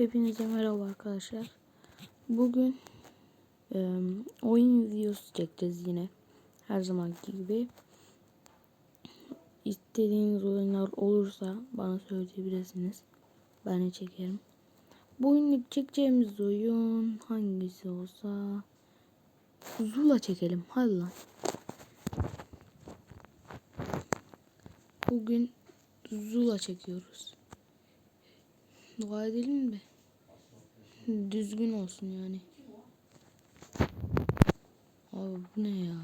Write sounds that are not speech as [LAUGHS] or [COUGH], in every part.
Hepinize merhaba arkadaşlar. Bugün e, oyun videosu çekeceğiz yine. Her zamanki gibi. İstediğiniz oyunlar olursa bana söyleyebilirsiniz. Ben de çekerim. Bugünlük çekeceğimiz oyun hangisi olsa Zula çekelim. Hadi lan. Bugün Zula çekiyoruz. Dua edelim mi? Düzgün olsun yani. Abi bu ne ya?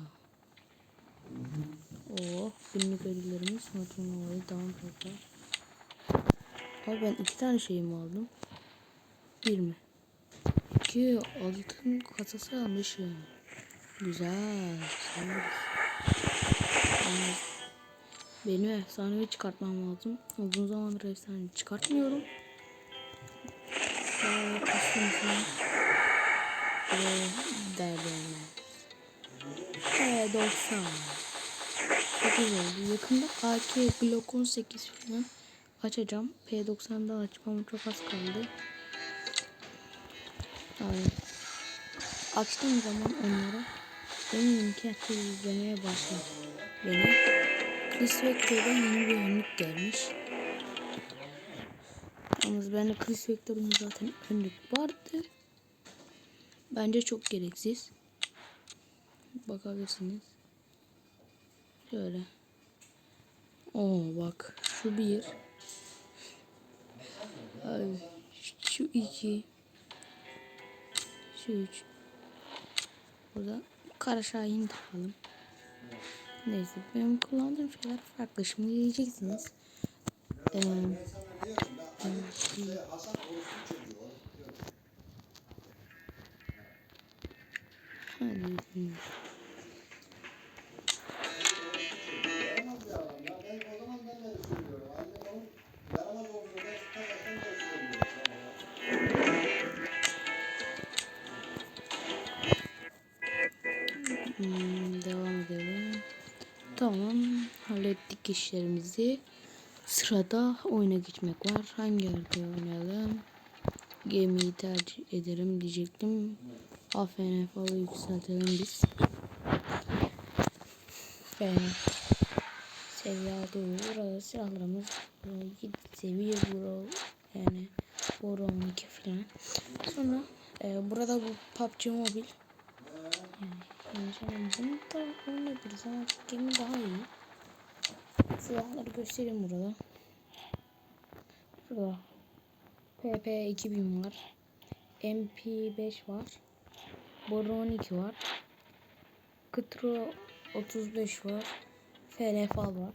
Oh günlük ödüllerimiz olayı tamam fazla. Abi ben iki tane şey mi aldım? Bir mi? İki altın kasası almışım. Güzel. Yalnız Benim efsanevi çıkartmam lazım. Uzun zamandır efsane çıkartmıyorum. Ee, kastımızın ve derdiğine. Ee, 90. Çok güzel. Yakında AK Glock 18 falan açacağım. P90'da açmam çok az kaldı. Yani açtığım zaman onlara eminim ki herkes izlemeye başlar. Beni Chris Vector'dan yeni bir önlük gelmiş. Yalnız bende Chris Vector'un zaten önlük vardı. Bence çok gereksiz. Bakabilirsiniz. Şöyle. Oo bak şu bir. Ay, şu iki. Şu üç. Burada kara şahin takalım. Neyse benim kullandığım şeyler farklı. Şimdi diyeceksiniz. Ee, hadi. Hmm, devam edelim. Tamam hallettik işlerimizi. Sırada oyuna geçmek var. Hangi haritayı oynayalım? Gemiyi tercih ederim diyecektim. AFN falan yükseltelim biz. Ben seviye aldı. Burada silahlarımız 7 seviye bro yani bro 12 falan. Sonra e, burada bu PUBG Mobile yani şimdi bunu da oynayabiliriz ama gemi daha iyi. Silahları göstereyim burada. Şurada PP 2000 var. MP5 var. Boru 12 var. Kıtro 35 var. FNFAL var.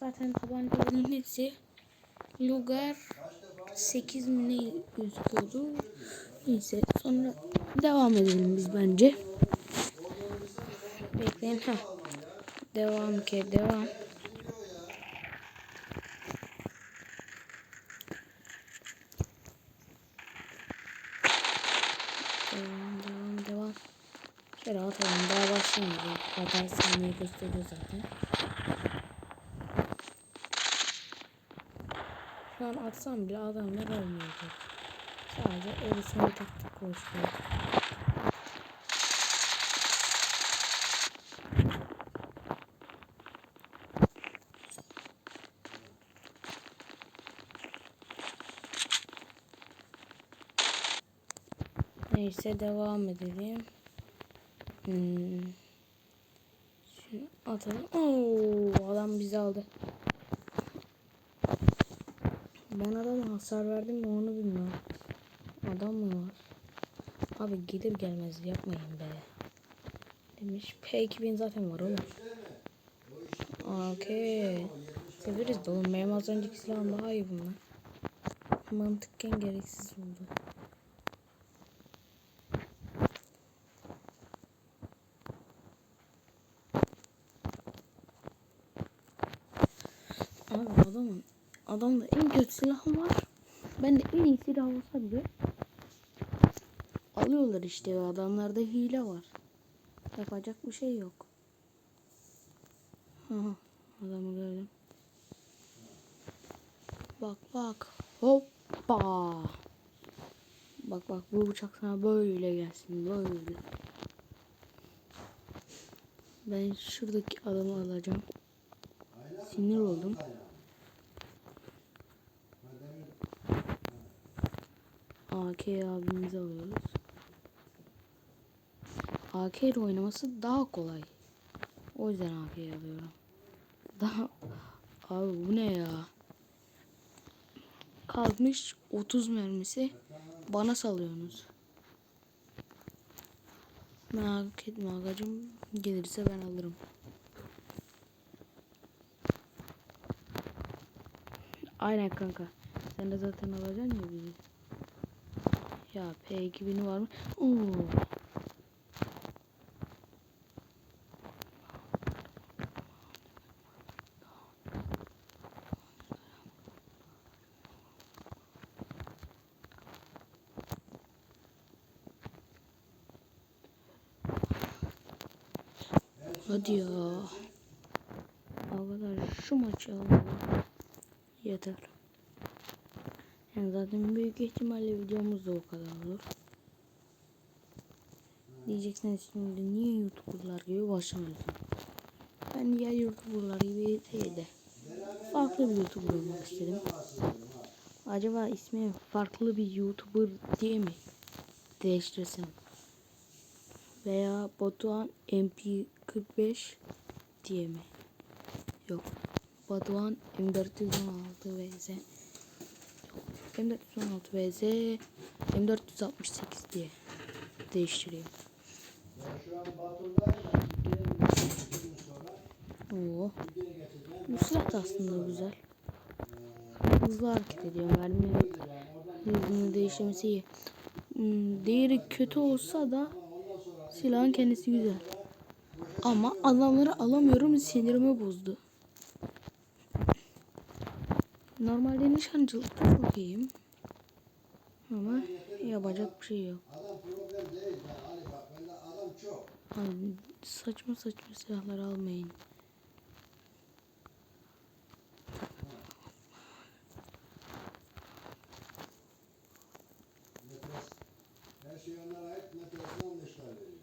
Zaten tabancaların hepsi Luger 8 mi ne gözüküyordu. Neyse sonra devam edelim biz bence. Bekleyin ha. Devam ki devam. Devam devam devam. Şöyle atalım daha başlamayacak. Zaten saniye gösteriyor zaten. Şu an atsam bile adamlar olmayacak. Sadece öylesine taktik koşuyor. Neyse devam edelim. Hmm. Atalım. Oo, adam bizi aldı. Ben adama hasar verdim mi onu bilmiyorum. Adam mı var? Abi gelir gelmez yapmayın be. Demiş. P2000 zaten var oğlum. Okey. Severiz de oğlum. Benim az önceki silahım daha iyi bunlar. Mantıkken gereksiz oldu. Abi adamın adamda en kötü silahı var. Ben de en iyi silah olsa bile alıyorlar işte adamlarda hile var. Yapacak bir şey yok. Aha, adamı gördüm. bak bak. Hoppa. Bak bak bu bıçak sana böyle gelsin böyle. Ben şuradaki adamı alacağım. Sinir oldum. AK abimizi alıyoruz. AK ile oynaması daha kolay. O yüzden AK'yi alıyorum. [LAUGHS] Daha abi bu ne ya? Kalmış 30 mermisi bana salıyorsunuz. Merak etme agacım gelirse ben alırım. Aynen kanka. Sen de zaten alacaksın ya bizi. Ya P2000 var mı? Oo. Hadi ya. Arkadaşlar şu maçı alalım. Yeter. Yani zaten büyük ihtimalle videomuz da o kadar olur. Diyeceksiniz şimdi niye youtuberlar gibi başlamıyorsun? Ben diğer youtuberlar gibi değil de farklı bir youtuber olmak istedim. Acaba ismi farklı bir youtuber diye mi değiştirsem? Veya Batuhan MP45 diye mi? Yok. Batuhan M416 vs. Yok. M416 vs. M468 diye değiştireyim. Oo. Bu silah da aslında güzel. Hızlı hareket ediyor. Mermi hızını değiştirmesi iyi. Hmm, Değeri kötü olsa da silahın kendisi güzel. Ama adamları alamıyorum sinirimi bozdu. Normalde nişancılıkta çok iyiyim. Ama yapacak bir şey yok. Abi saçma saçma silahlar almayın. Şey onlara ait. Metresini 15 lira veriyor.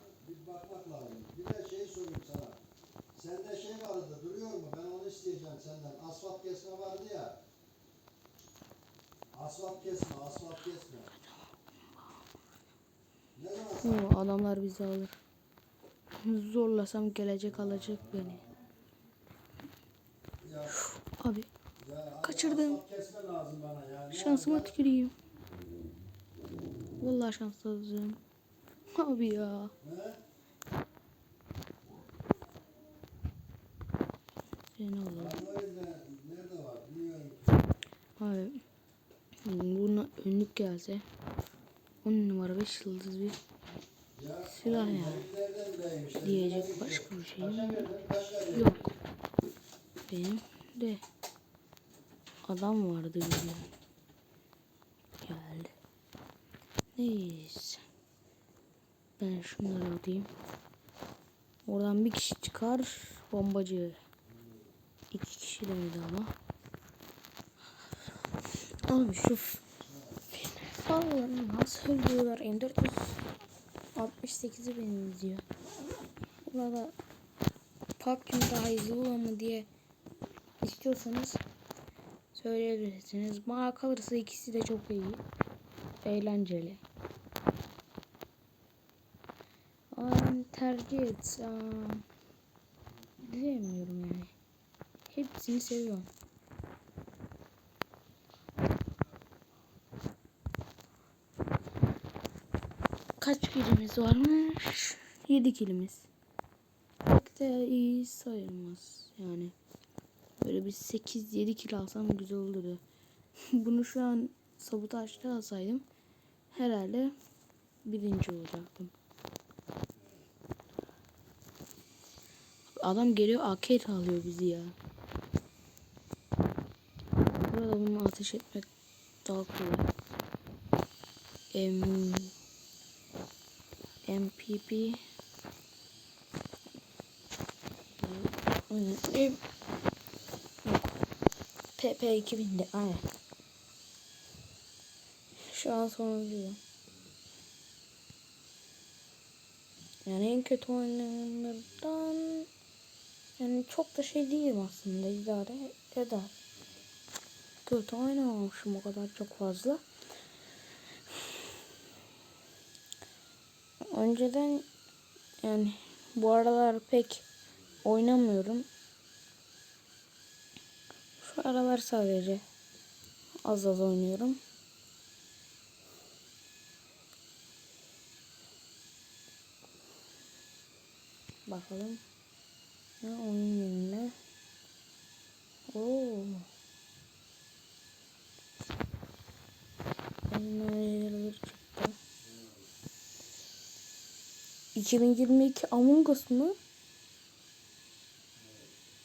Ha, Bir bakmak lazım. Bir de şey sorayım sana. Sende şey vardı duruyor mu? Ben onu isteyeceğim senden. Asfalt kesme vardı ya. Asfalt kesme, asfalt kesme. Ne zaman Oo, adamlar bizi alır. Zorlasam gelecek alacak beni. ya, Abi ya Kaçırdım. Asfalt kesme lazım bana ya. Ne şansıma tüküreyim. Vallahi şanssızım. Abi ya. He? Ne- ki. Abi buna önlük gelse 10 numara 5 yıldız bir Silah ya. diyecek başka bir verdin? yok. Benim de adam vardı bizim. Geldi. Neyse. Ben şunları alayım. Oradan bir kişi çıkar. Bombacı. İki kişi demedi ama. Abi şu f- Allah'ım nasıl öldürüyorlar? M468'i benziyor. Burada PUBG'nin daha iyi olur mu diye istiyorsanız söyleyebilirsiniz. Bana kalırsa ikisi de çok iyi. Eğlenceli. Ben tercih etsem diyemiyorum yani. Hepsini seviyorum. Kaç kilimiz varmış? 7 kilimiz. Pek de iyi sayılmaz yani. Böyle bir 8-7 kilo alsam güzel olurdu. [LAUGHS] Bunu şu an sabotajda alsaydım herhalde birinci olacaktım. Adam geliyor AK alıyor bizi ya. Bunu ateş etmek daha kolay. M MPP. PP 2000'de aynen. Şu an sonuncuyum. Yani en kötü oynayanlardan yani çok da şey değilim aslında idare eder. Kötü oynamamışım o kadar çok fazla. Önceden yani bu aralar pek oynamıyorum. Şu aralar sadece az az oynuyorum. Bakalım. Ne oyun yerine. Oo. Oyunlar çıktı. 2022 Among Us mı?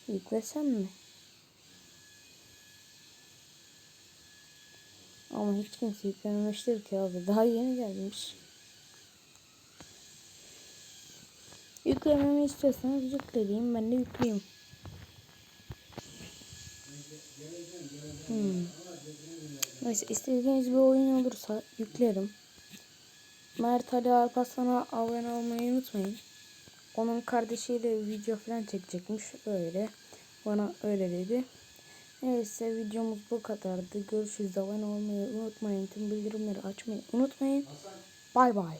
Yüklesem mi? Ama hiç kimse yüklememiştir ki abi. Daha yeni gelmiş. Yüklememi istiyorsanız yükleyin. Ben de yükleyeyim. Hmm. Neyse istediğiniz bir oyun olursa yüklerim. Mert Ali Alparslan'a abone olmayı unutmayın. Onun kardeşiyle video falan çekecekmiş. Öyle. Bana öyle dedi. Neyse videomuz bu kadardı. Görüşürüz. Abone olmayı unutmayın. Tüm bildirimleri açmayı unutmayın. Bay bay.